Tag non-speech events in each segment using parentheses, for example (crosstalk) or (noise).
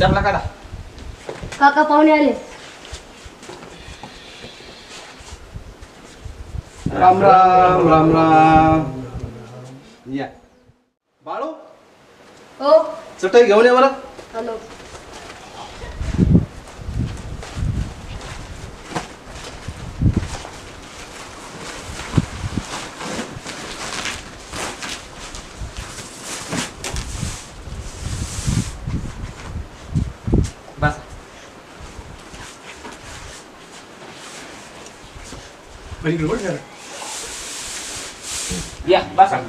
चपला काढा. काका पाहुणे आले. राम राम राम राम. या. बाळू हो. चटई घेऊन ये बरं. हॅलो बस या बसा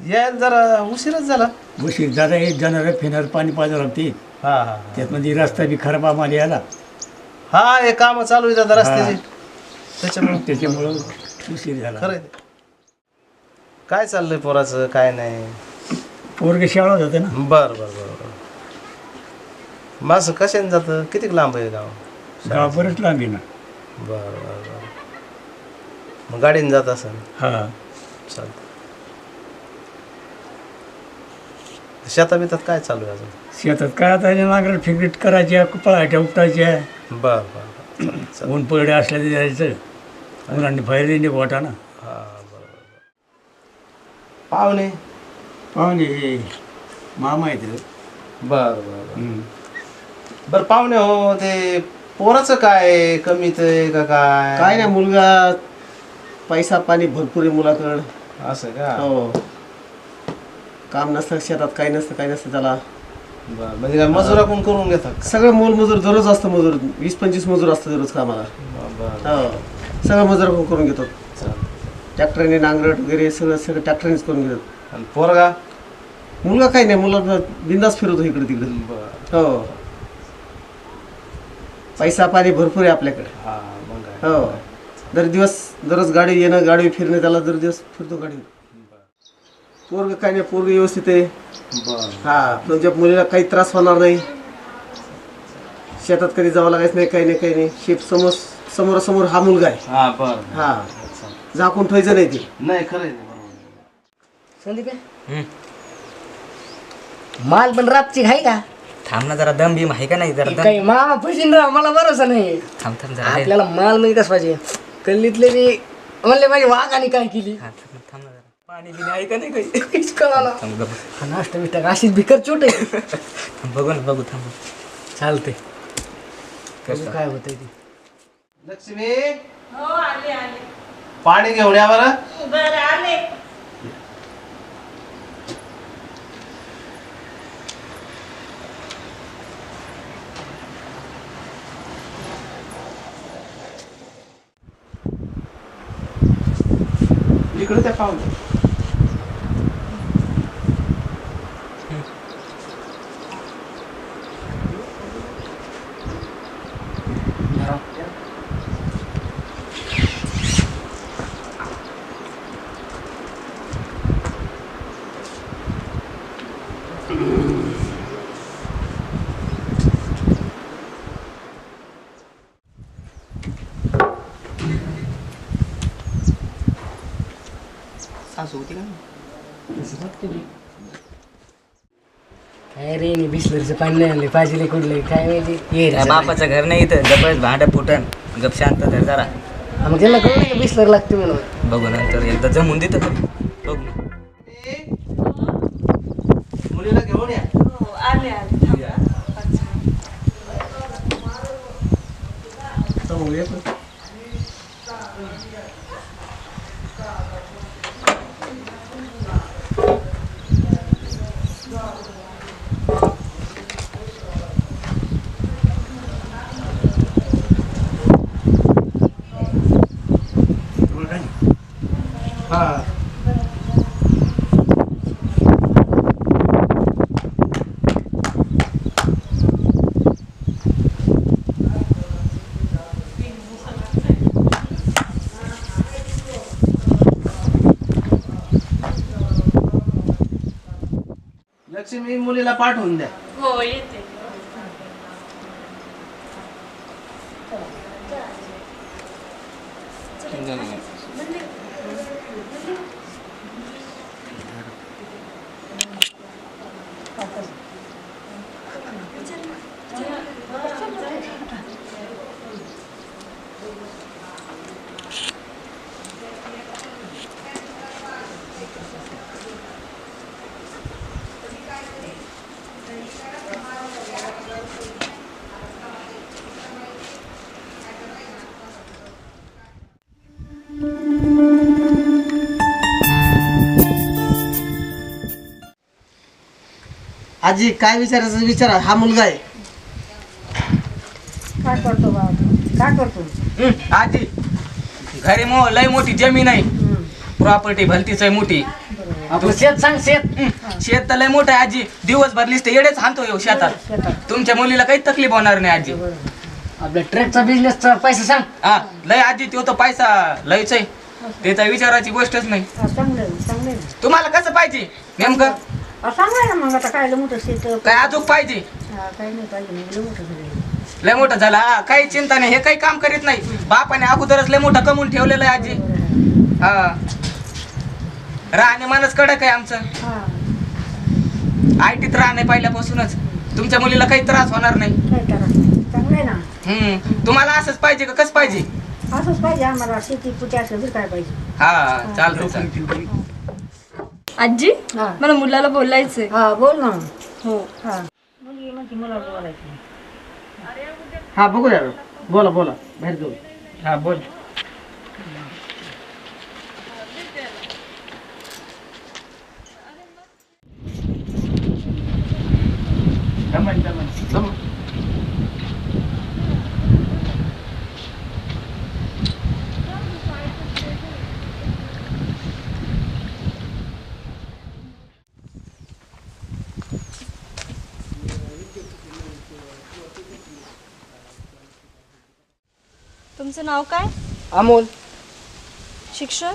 या जरा उशीरच झाला उशीर जाता येत जाणार फिरणार पाणी पाजावं लागते हा हा त्यात मध्ये रस्ता बी खराब आम्हाला याला हा हे काम चालू आहे आता रस्त्याची. त्याच्यामुळे त्याच्यामुळं उशीर झाला. खरं आहे ते. काय चाललंय पोराचं? काय नाही? पोरग शाळा जाते ना. बर बर बर बर. मासं कशाने जातं? किती लांब आहे गाव? गाव बरंच लांबी ना. बर बर बर. मग गाडीने जात असेल? हा. चालतं शेता बितात काय चालू आहे अजून? शेतात काय आता नांगर फिगरेट करायच्या पळायच्या उपटायच्या. बर बर बर. ऊन पडले असल्या ते जायचं. उन्हाने बाहेर गोटा ना? पाहुणे? पाहुणे हे मामा आहेत बर बर बर. हम्म. बर पाहुणे हो ते पोराचं काय? कमीत आहे का काय? काय नाही मुलगा पैसा पाणी भरपूर आहे मुलाकडं. असं का? हो. काम नसतं शेतात काही नसतं काही नसतं त्याला. बर म्हणजे काय मजुरा कोण करून घेतात? सगळं मोल मजूर दररोज असतं मजूर. वीस पंचवीस मजूर असतं दररोज कामाला. हो. सगळं मजूर करून घेतो. ट्रॅक्टरने नांगरट वगैरे सगळं सगळं ट्रॅक्टरनेच करून घेतात आणि पोरगा मुलगा काही नाही मुला बिंदास फिरवतो इकडे तिकडे. हो. पैसा पाणी भरपूर आहे आपल्याकडे. हा काय. हो. दर दिवस दररोज गाडी येणं गाडी फिरणं त्याला दर दिवस फिरतो गाडी पोरग काही नाही पोरग व्यवस्थित आहे. हा तुमच्या मुलीला काही त्रास होणार नाही. शेतात कधी जावं लागायचं नाही काही नाही काही नाही. शेप समोर समोरासमोर हा मुलगा आहे. हा बर हा. झाकून ठेवायचं नाही ते. नाही खरं आहे ते, बरोबर. संदीप? माल पण रातची आहे का? थांब ना जरा दम बीम आहे का नाही? जरा दम. काही मामा राव मला भरोसा नाही. थांब थांब जरा हे. आपल्याला माल मिळतच पाहिजे? कल्लीतले बी म्हणले माझी वाघाने काय केली? हा, थांब थांब ना जरा. पाणी बिणी आहे का नाही काही? काहीच कळाला थांब गप. हा नाश्ता बिष्टा का? अशीच भिकर चोट आहे. (laughs) थांब, बघू ना बघू थांब. चालते कसं? काय होतंय ते? लक्ष्मी? पाणी घेऊन या बरं. इकडे त्या पाहुणे. सासू होती का? काय रे बिस्लरीचं पाणी नाही आणले पाहिजे कुठले? काय माहिती? ये रे त्या बापाचं घर नाही इथं. गपच भांड फुटन. गप शांत धर जरा. हा, मग त्यांना कळलं नाही बिस्लर लागते म्हणून? बघू नंतर. एकदा जमून देतं का बघू. ना. मुलीला घेऊन या. हा लक्ष्मी मुलीला पाठवून द्या. हो येते. आजी काय विचारायचं विचारा हा मुलगा आहे. काय करतो बाबा? काय करतो? हं, आजी घरी मो लय मोठी जमीन आहे. प्रॉपर्टी भलतीच आहे मोठी. आपलं शेत सांग शेत. हं, शेत तर लय मोठं आहे आजी. दिवसभर लिस्ट येडेच हाणतो येऊ शेतात. तुमच्या मुलीला काही तकलीफ होणार नाही आजी. आपल्या ट्रकचा बिझनेसचा पैसा सांग. हा लय आजी तो तर पैसा लयच आहे. ते तर विचारायची गोष्टच नाही. चांगलं चांगलं तुम्हाला कसं पाहिजे नेमकं? चांगलं ना मग आता काय मोठं शेत काय अजून पाहिजे? काही नाही पाहिजे मोठं झालं. लय मोठं झाला हा, काही चिंता नाही हे काही काम करीत नाही. बापाने अगोदरच लय मोठं कमवून ठेवलेलं आहे आजी. हा. राहणे मानच कडक आहे आमचं. आय टीत राहणे पहिल्यापासूनच. तुमच्या मुलीला काही त्रास होणार नाही. काय करा चांगलं आहे ना? हम्म. तुम्हाला असंच पाहिजे का? कसं पाहिजे? असंच पाहिजे आम्हाला शेती असलं तर काय पाहिजे? हा चालतं चालतं आजी हा. मला मुलाला बोलायचंय. हा बोल ना. हो. हा. मुलगी म्हणते मला बोलायचं हा बघू या बोला बोला. बाहेर जाऊ. हा बोल. तुमचं नाव काय? अमोल. शिक्षण?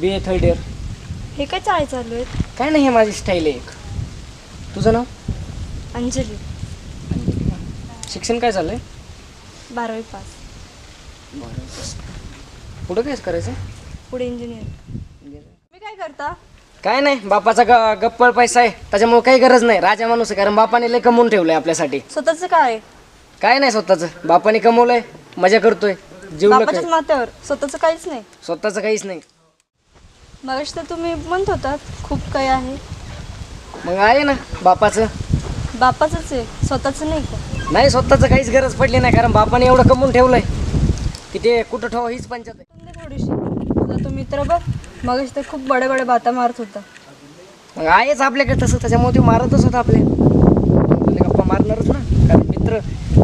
बी ए थर्ड इयर हे काय चाळे चालू आहेत? काय नाही हे माझी स्टाईल आहे एक. तुझं नाव? अंजली. शिक्षण काय चाललंय? बारावी पास. पुढं काय करायचं? पुढे इंजिनियर मी काय करता? काय नाही बापाचा ग गप्पळ पैसा आहे. त्याच्यामुळे काही गरज नाही. राजा माणूस आहे कारण बापाने लय कमवून ठेवलंय आपल्यासाठी. स्वतःचं काय आहे? काय नाही स्वतःचं. बापाने कमवलंय. मजा करतोय. बापाच्याच आहे. माथ्यावर स्वतःचं काहीच नाही. स्वतःचं काहीच नाही. मगाशी तर तुम्ही म्हणत होतात खूप काही आहे. मग आहे ना बापाचं. बापाचंच आहे. स्वतःचं नाही का? नाही स्वतःचं काहीच गरज पडली नाही कारण बापाने एवढं कमवून ठेवलंय. की ते कुठं ठेवा हीच पंचायत आहे. समजे थोडीशी. तो मित्र बघ मगाशी तर खूप बडे बडे बाता मारत होता. मग आहेच आपल्याकडे तसं त्याच्यामुळे ते मारतच होता आपले. आपले गप्पा मारणारच ना कारण मित्र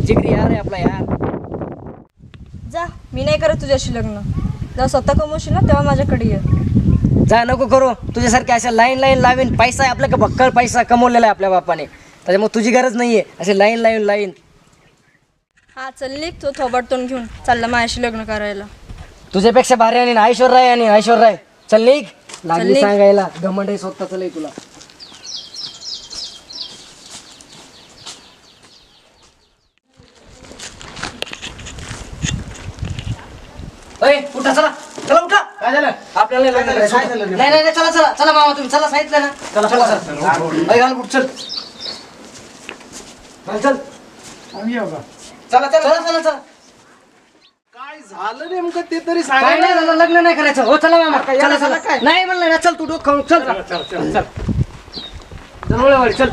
जिगरी यार आहे आपला यार. मी नाही करत तुझ्याशी लग्न. जेव्हा स्वतः कमवशील ना तेव्हा माझ्याकडे ये. जा नको करू. तुझ्यासारख्या अशा लाईन लाईन लावीन पैसा आहे आपल्याकडे भक्कळ पैसा कमवलेला आहे आपल्या बापाने. त्याच्यामुळे तुझी गरज नाही आहे असे लाईन लाईन लाईन हा चल निघ तो थोबाड तोंड घेऊन चालला माझ्याशी लग्न करायला. तुझ्यापेक्षा भारी आणि ना ऐश्वर्राय आणि ऐश्वर्राय चल निघ. लागली निघ. सांगायला. घमंड आहे स्वतःच लय तुला. अय, उठा चला. चला उठा. काय झालं? आपल्याला लग्न करायचं. काय झालं? नाही नाही नाही, चला चला चला मामा तुम्ही. चला सांगितलं ना. चला चला चला. अय, घाल बुट, चल. चल चल. चला चला. चला चला चला. काय झालं नेमकं ते तरी काय सांगा नाही झालं लग्न नाही करायचं. हो चला मामा. काय चला याला चला काय? नाही म्हणलं ना चल तू डोकं खाऊन चल. चल चल चल. चल चल.